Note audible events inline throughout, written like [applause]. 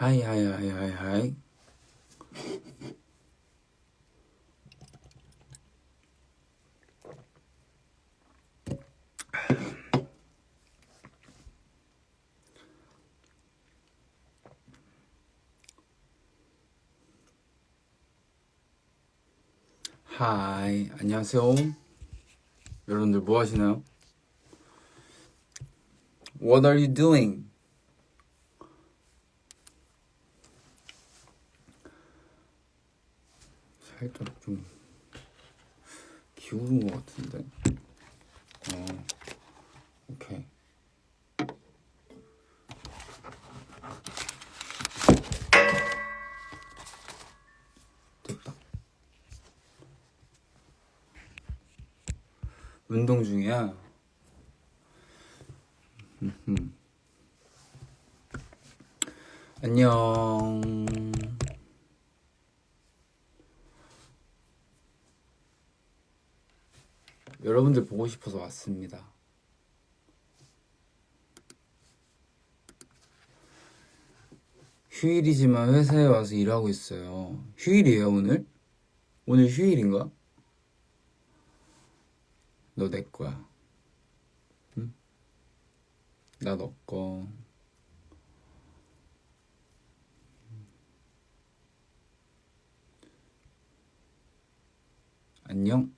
하이 하이 하이 하이 하이 하이 안녕하세요 여러분들 뭐 하시나요? What are you doing? 살짝 좀 기울은 것 같은데. 어, 오케이. 됐다. 운동 중이야. 안녕. 여러분들 보고 싶어서 왔습니다. 휴일이지만 회사에 와서 일하고 있어요. 휴일이에요, 오늘? 오늘 휴일인가? 너 내 거야. 응? 나 너 거. 안녕.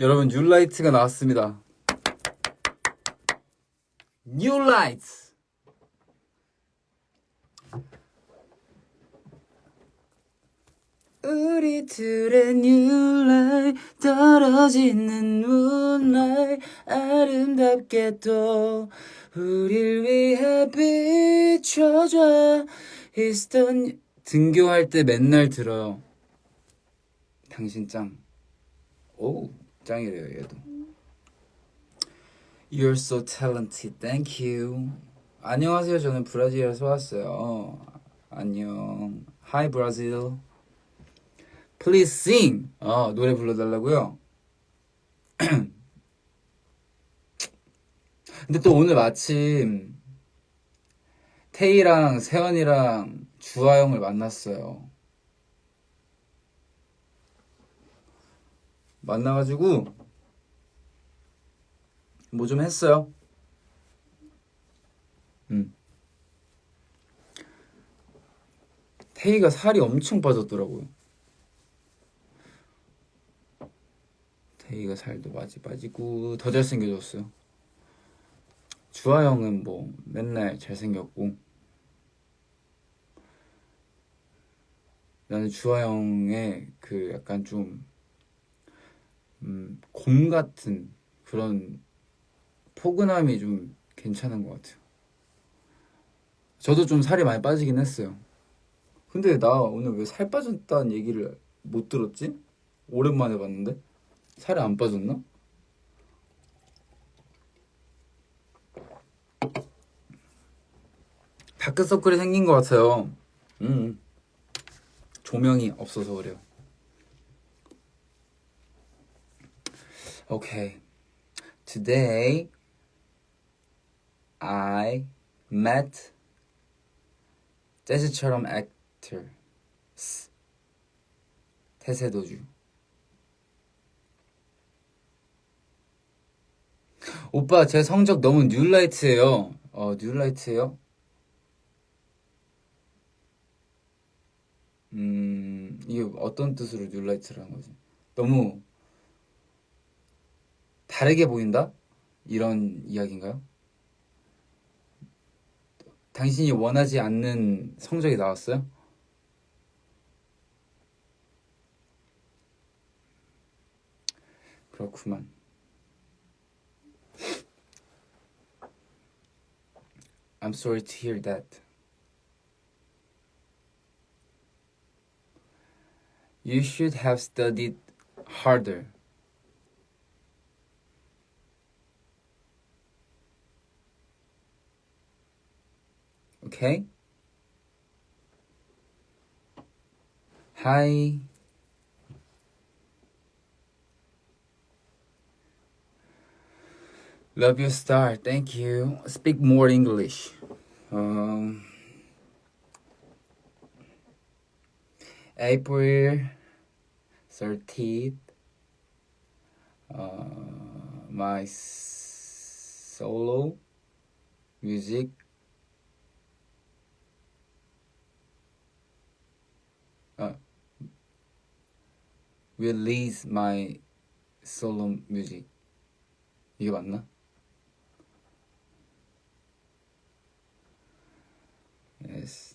여러분 뉴라이트가 나왔습니다. 뉴라이트. 우리 둘의 new light 떨어지는 moonlight 아름답게 또 우릴 위해 비춰줘 the 등교할 때 맨날 들어요. 당신 짱. 오, 짱이래요, 얘도. You're so talented. Thank you. 안녕하세요. 저는 브라질에서 왔어요. 안녕. Hi, Brazil. Please sing. 어, 노래 불러달라고요? [clears throat] 근데 또 오늘 마침 태희랑 세연이랑 주하영을 만났어요. 만나가지고 뭐 좀 했어요. 음. 태희가 살이 엄청 빠졌더라고요. 태희가 살도 많이 빠지고 더 잘생겨졌어요. 주하영은 뭐 맨날 잘생겼고 나는 주하영의 그 약간 좀 음, 곰 같은 그런 포근함이 좀 괜찮은 것 같아요. 저도 좀 살이 많이 빠지긴 했어요. 근데 나 오늘 왜 살 빠졌다는 얘기를 못 들었지? 오랜만에 봤는데? 살이 안 빠졌나? 다크서클이 생긴 것 같아요. 음. 조명이 없어서 그래요. Okay. Today I met 재즈처럼 actor 태세도주 오빠 제 성적 너무 뉴라이트예요 어 뉴라이트예요? 음 이게 어떤 뜻으로 뉴라이트라는 거지? 너무 다르게 보인다? 이런 이야기인가요? 당신이 원하지 않는 성적이 나왔어요? 그렇구만. I'm sorry to hear that. You should have studied harder. Okay? Hi. Love your star. Thank you. Speak more English. Um, April 13th. Uh, my solo music uh, release my solo music. 이게 맞나? Yes.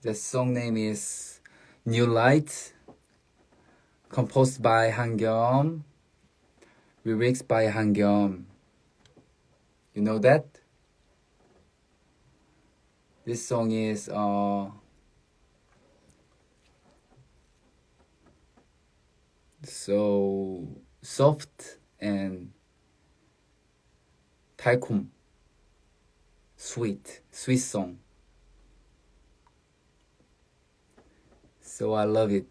The song name is New Light, composed by Hangyum, lyrics by Hangyum. You know that? This song is uh so soft and 달콤 sweet sweet song so i love it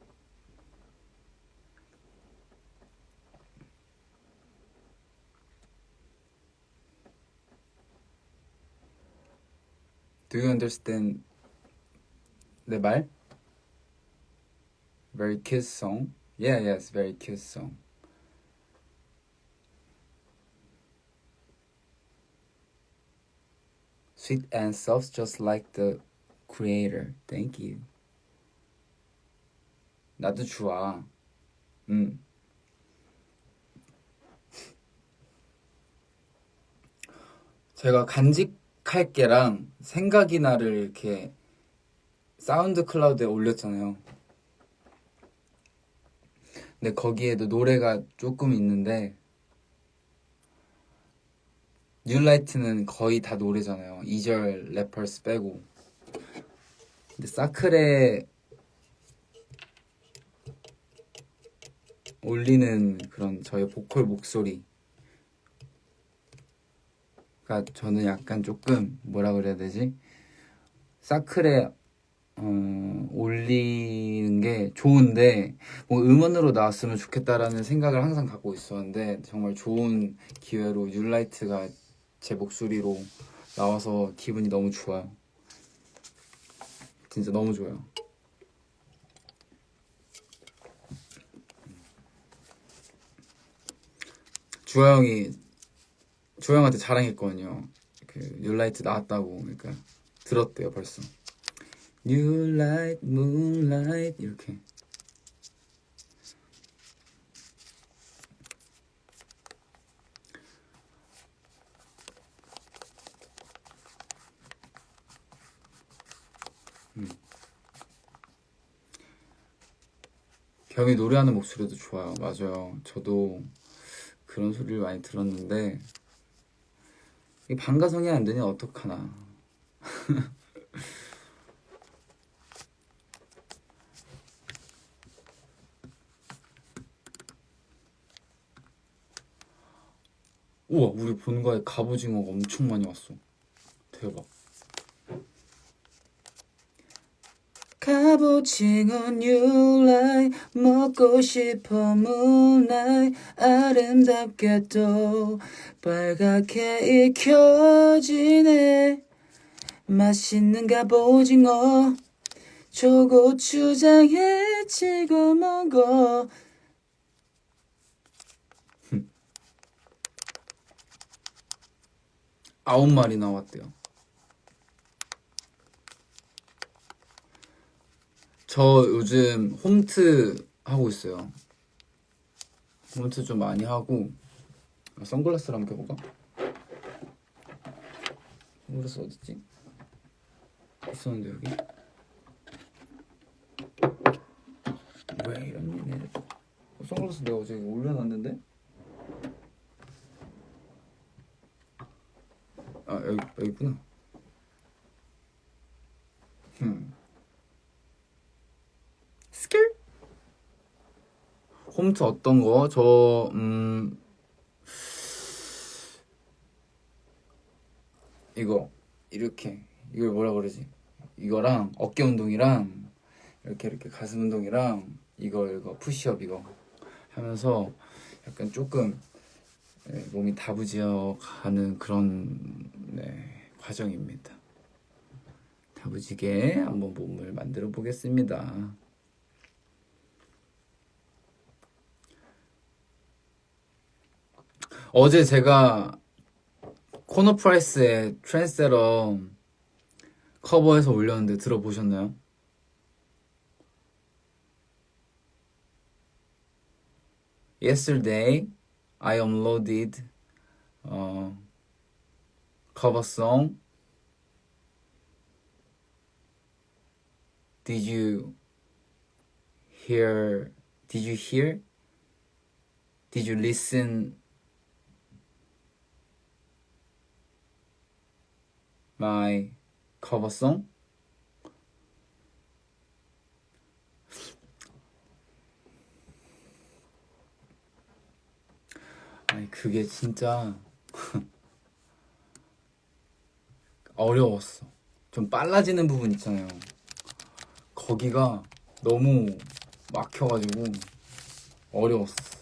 do you understand the 말? very cute song yeah yes very cute song sweet and soft just like the creator. Thank you. 나도 좋아. 음. 제가 간직할 게랑 생각이 나를 이렇게 사운드 클라우드에 올렸잖아요. 근데 거기에도 노래가 조금 있는데 뉴라이트는 거의 다 노래잖아요. 2절 래퍼스 빼고. 근데 사클에 올리는 그런 저의 보컬 목소리가 저는 약간 조금 뭐라 그래야 되지? 사클에 어, 올리는 게 좋은데 뭐 음원으로 나왔으면 좋겠다라는 생각을 항상 갖고 있었는데 정말 좋은 기회로 뉴라이트가 제 목소리로 나와서 기분이 너무 좋아요. 진짜 너무 좋아요. 주아 형이 주아 형한테 자랑했거든요. 그 뉴라이트 나왔다고 그러니까 들었대요 벌써. 뉴라이트, 문라이트 이렇게. 경이 노래하는 목소리도 좋아요. 맞아요. 저도 그런 소리를 많이 들었는데 이 반가성이 안 되니 어떡하나. [laughs] 우와, 우리 본가에 갑오징어가 엄청 많이 왔어. 대박. 갑오징어 뉴라이 먹고 싶어 문라이 아름답게 또 빨갛게 익혀지네 맛있는 갑오징어 초고추장에 찍어 먹어. 아홉 마리 나왔대요. 저 요즘 홈트 하고 있어요. 홈트 좀 많이 하고 아, 선글라스를 한번 껴볼까? 선글라스 어딨지? 있었는데 여기 왜 이런 내려 어, 선글라스 내가 어제 올려놨는데 아 여기 여기 있구나 흠 스킬 홈트 어떤 거? 저, 음, 이거, 이렇게, 이걸 뭐라 그러지? 이거랑 어깨 운동이랑, 이렇게, 이렇게 가슴 운동이랑, 이거, 이거, 푸시업 이거 하면서 약간 조금, 네, 몸이 다부지어 가는 그런, 네, 과정입니다. 다부지게 한번 몸을 만들어 보겠습니다. 어제 제가 코너 프라이스의 트랜스세러 커버해서 올렸는데 들어보셨나요? Yesterday I uploaded uh, cover. Did you hear? Did you hear? Did you listen my cover song. 아니 그게 진짜 [laughs] 어려웠어. 좀 빨라지는 부분 있잖아요. 거기가 너무 막혀가지고 어려웠어.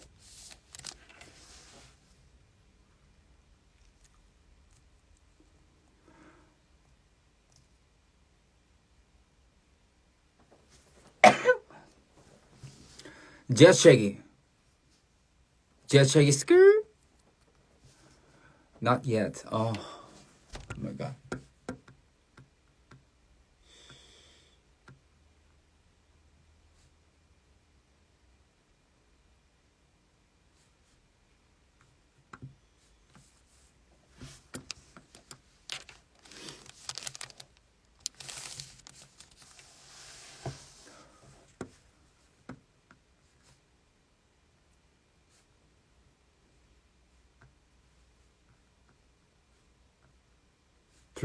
Just shaggy. Just shaggy skirt. Not yet. Oh, oh my god.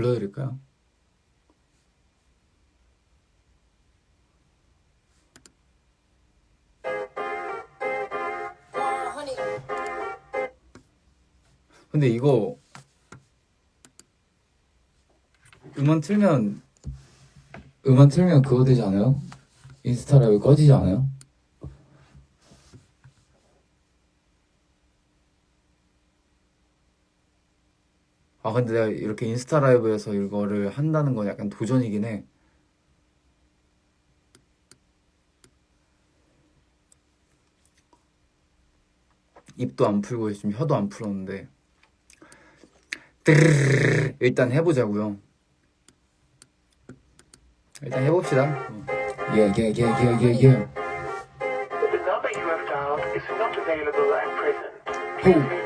불러드릴까요? 근데 이거 음원 틀면 음원 틀면 그거 되지 않아요? 인스타 라이브 꺼지지 않아요? 근데 내가 이렇게 인스타 라이브에서 이거를 한다는 건 약간 도전이긴 해. 입도 안 풀고 지금 혀도 안 풀었는데 일단 해보자고요. 일단 해봅시다. 예예예예예예. The number you have dialed is not available at present.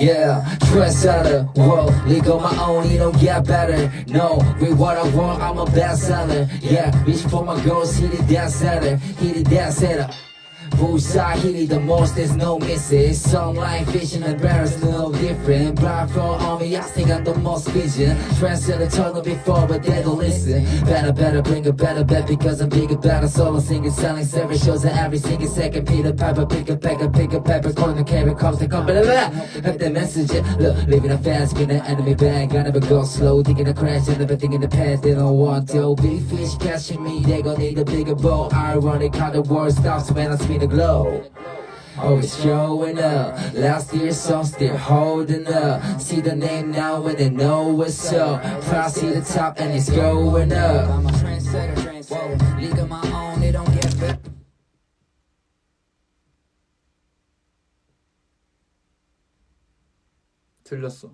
The beep. Yeah, trendsetter, world, league on my own, you don't get better. No, with what I want, I'm a bestseller. Yeah, reach for my girls, hit it dance center, hit it dance center. Bullseye, hit the most, there's no misses. Sunlight, vision, and bears no different. Blindfold on me, I think I'm the most vision. Told them before, but they don't listen. Better, better, bring a better bet because I'm bigger, better. Solo singing, selling seven shows and every single second. Peter Piper, pick a pack, pick a pepper, corner, carry, comes, they come, blah, blah. Have the message, look, living a fast, spin an enemy bag. I never go slow, thinking a crash, and never thinking the past. They don't want to. Big fish catching me, they gon' need a bigger boat. Ironic how the world stops when I spin the globe. always showing up. Last year's song still holding up. See the name now and they know what's up. Proud see the top and it's going up. I'm a trendsetter, trendsetter. League of my own, it don't get better. 틀렸어.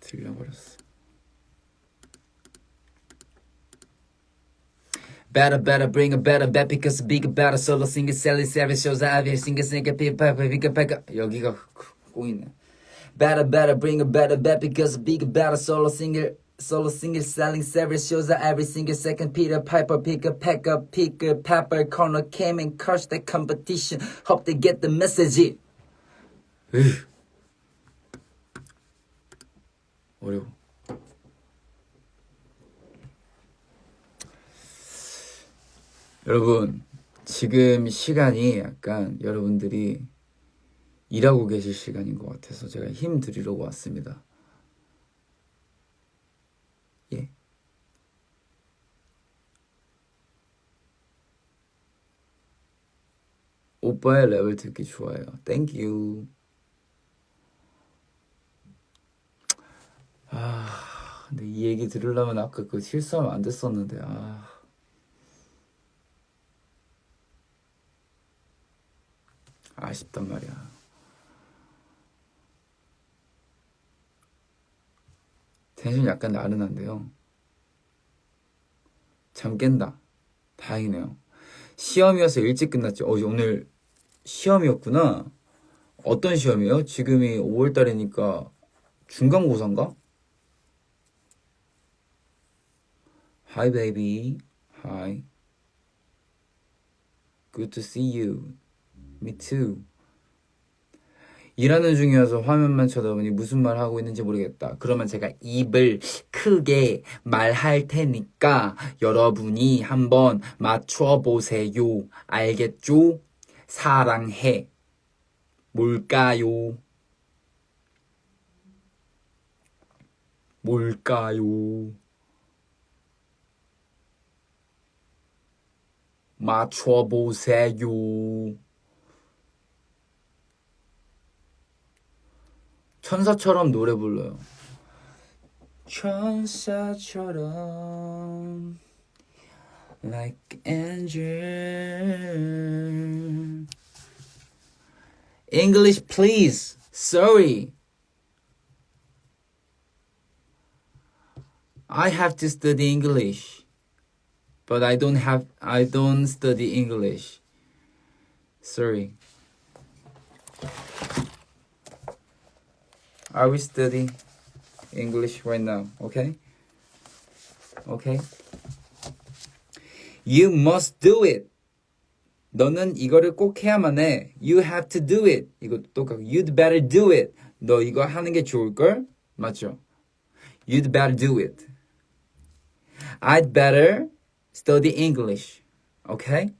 틀려버렸어. Better, better, bring a better bet because bigger, better solo single selling seven shows out here single single people bigger bigger 여기가 꼬이네. Better, better, bring a better bet because bigger, better solo single solo single selling seven shows out every single second Peter Piper pick a pack up pick a pepper corner came and crushed the competition hope they get the message 으. 어려워. [sighs] 여러분, 지금 시간이 약간 여러분들이 일하고 계실 시간인 것 같아서 제가 힘 드리려고 왔습니다. 예. 오빠의 랩을 듣기 좋아요. 땡큐. 아, 근데 이 얘기 들으려면 아까 그 실수하면 안 됐었는데, 아. 아쉽단 말이야. 텐션 약간 나른한데요. 잠 깬다. 다행이네요. 시험이어서 일찍 끝났죠. 어, 오늘 시험이었구나. 어떤 시험이에요? 지금이 5월 달이니까 중간고사인가? Hi baby. Hi. Good to see you. Me too. 일하는 중이어서 화면만 쳐다보니 무슨 말 하고 있는지 모르겠다. 그러면 제가 입을 크게 말할 테니까 여러분이 한번 맞춰보세요. 알겠죠? 사랑해. 뭘까요? 뭘까요? 맞춰보세요. 천사처럼 노래 불러요. 천사처럼 like angel. English please. Sorry. I have to study English. But I don't have I don't study English. Sorry. I will study English right now, okay? Okay? You must do it. 너는 이거를 꼭 해야만 해. You have to do it. 이거 똑같고 You'd better do it. 너 이거 하는 게 좋을걸? 맞죠? You'd better do it. I'd better study English. Okay?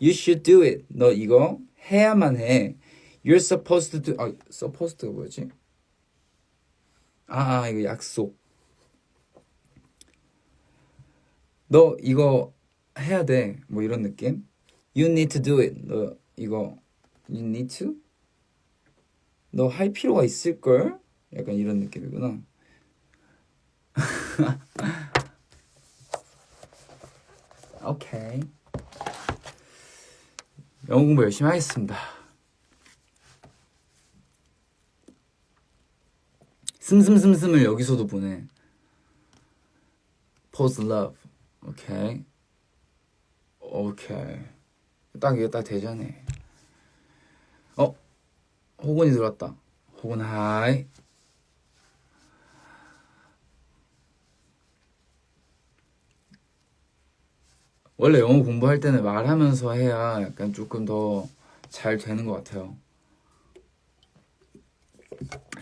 You should do it. 너 이거 해야만 해. You're supposed to. 아, supposed가 뭐였지? 아, 아, 이거 약속. 너 이거 해야 돼. 뭐 이런 느낌? You need to do it. 너 이거 you need to? 너 할 필요가 있을 걸? 약간 이런 느낌이구나. [laughs] 오케이. 영어 공부 열심히 하겠습니다. 슴슴슴슴을 여기서도 보내. Pose love. 오케이. 오케이. 딱 이거 딱 되잖아. 어? 호건이 들어왔다. 호건 하이. 원래 영어 공부할 때는 말하면서 해야 약간 조금 더 잘 되는 것 같아요.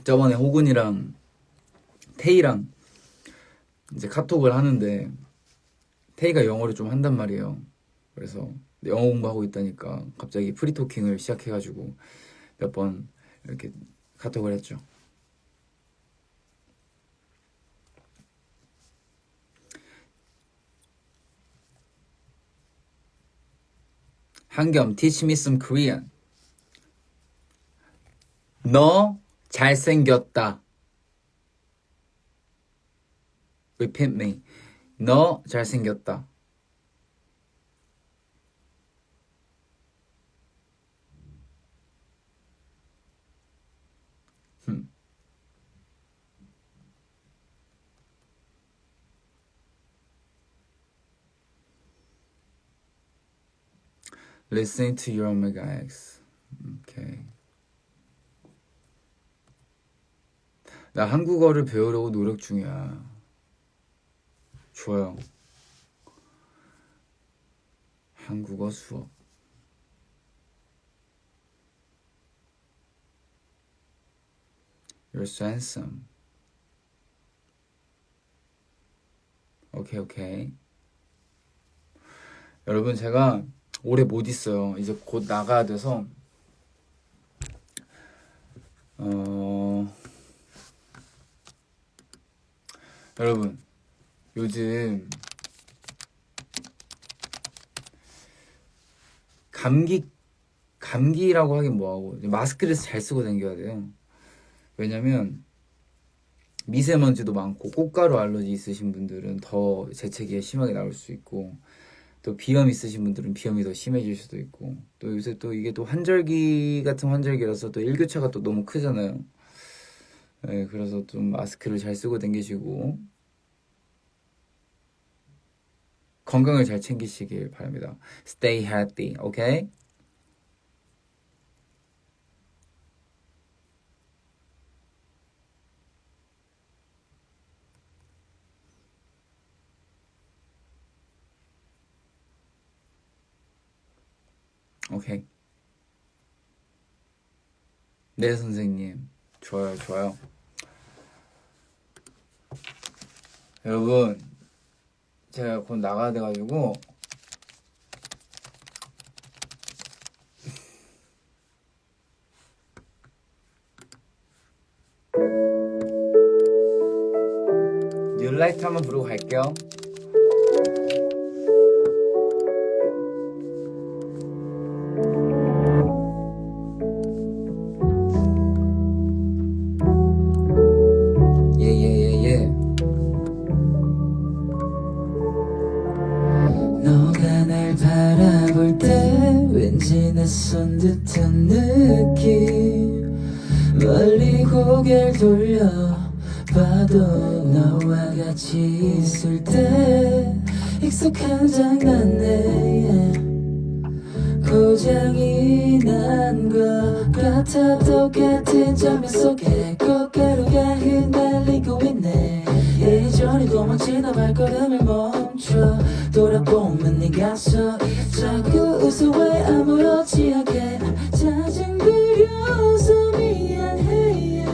저번에 호군이랑 테이랑 이제 카톡을 하는데 테이가 영어를 좀 한단 말이에요. 그래서 영어 공부하고 있다니까 갑자기 프리토킹을 시작해가지고 몇 번 이렇게 카톡을 했죠. 한겸 teach me some Korean. 너 잘생겼다. Repeat me. 너 잘생겼다. 음. Listening to your Omega X. 오케이. 나 한국어를 배우려고 노력 중이야. 좋아요. 한국어 수업. You're so handsome. 오케이, 오케이. 여러분, 제가 오래 못 있어요. 이제 곧 나가야 돼서, 어, 여러분, 요즘 감기 감기라고 하긴 뭐하고 마스크를 잘 쓰고 다녀야 돼요. 왜냐면 미세먼지도 많고 꽃가루 알러지 있으신 분들은 더 재채기가 심하게 나올 수 있고 또 비염 있으신 분들은 비염이 더 심해질 수도 있고 또 요새 또 이게 또 환절기 같은 환절기라서 또 일교차가 또 너무 크잖아요. 네, 그래서 좀 마스크를 잘 쓰고 다니시고 건강을 잘 챙기시길 바랍니다. Stay healthy, okay? 오케이. 네, 선생님. 좋아요, 좋아요. 여러분, 제가 곧 나가야 돼가지고, [laughs] 뉴라이트 한번 부르고 갈게요. 익숙한 yeah. 고장이 난 것 같아 똑같은 장면 속에 꽃가루가 흩날리고 있네 예전이 도망치다 발걸음을 멈춰 돌아보면 네가 서 자꾸 웃어 왜 아무렇지 않게 짜증 부려서 미안해.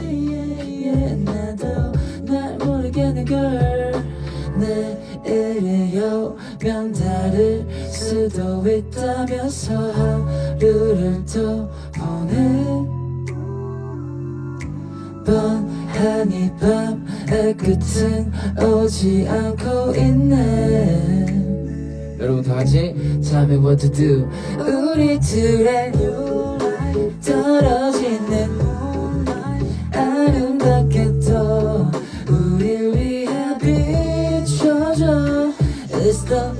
나도 날 모르겠는 걸 내 일이요 면달을 수도 있다면서 하루를 또 보내. 이 밤의 끝은 오지 않고 있네. 여러분 다 같이 Tell me what to do 우리 둘의 떨어지는 It's the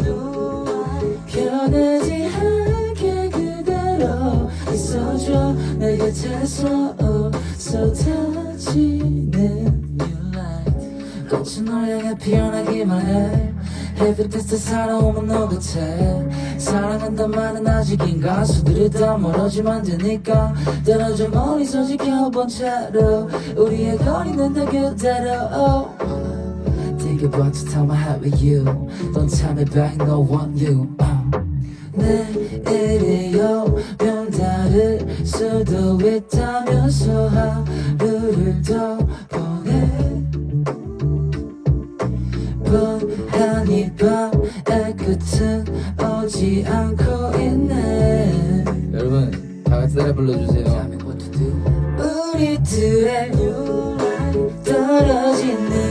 변하지 않게 그대로 있어줘. 내 곁에서 쏟아지는 new light 피어나기만 해. 햇빛에서 살아오면 너 같아 사랑한단 말은 아직인 가 수들이 다 멀어지 만드니까. 떨어져 멀리서 지켜본 채로 우리의 거리는 다 그대로 Think about the time I had with you. Don't tell me back no one you uh. 내일이요. 변다를 수도 있다면서 하루를 더 보내. 이 밤의 끝은 오지 않고 있네. 여러분 다 같이 따라 불러주세요. 우리 둘의 떨어지는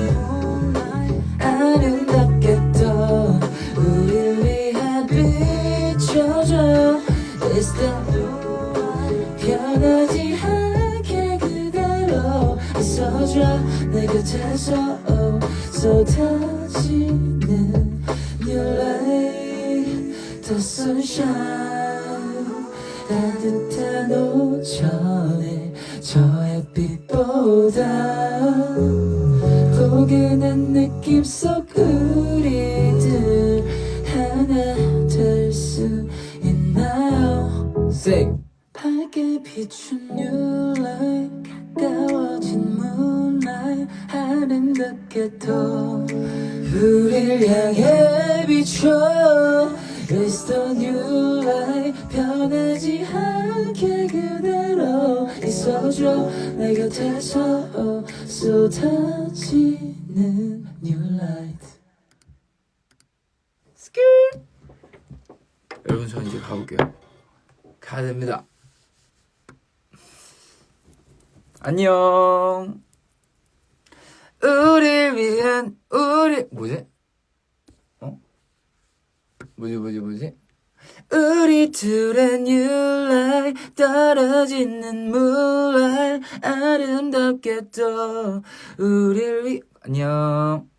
내 곁에서 oh, 쏟아지는 New light The sunshine 아름답게도 우릴 향해 비춰 It's the new light 변하지 않게 그대로 있어줘 내 곁에서 쏟아지는 new light 여러분 저 이제 가볼게요. 가야 됩니다. 안녕. 우릴 위한 우리 뭐지? 어? 뭐지 뭐지 뭐지? 우리 둘의 light 떨어지는 moonlight 아름답게 또 우릴 위 안녕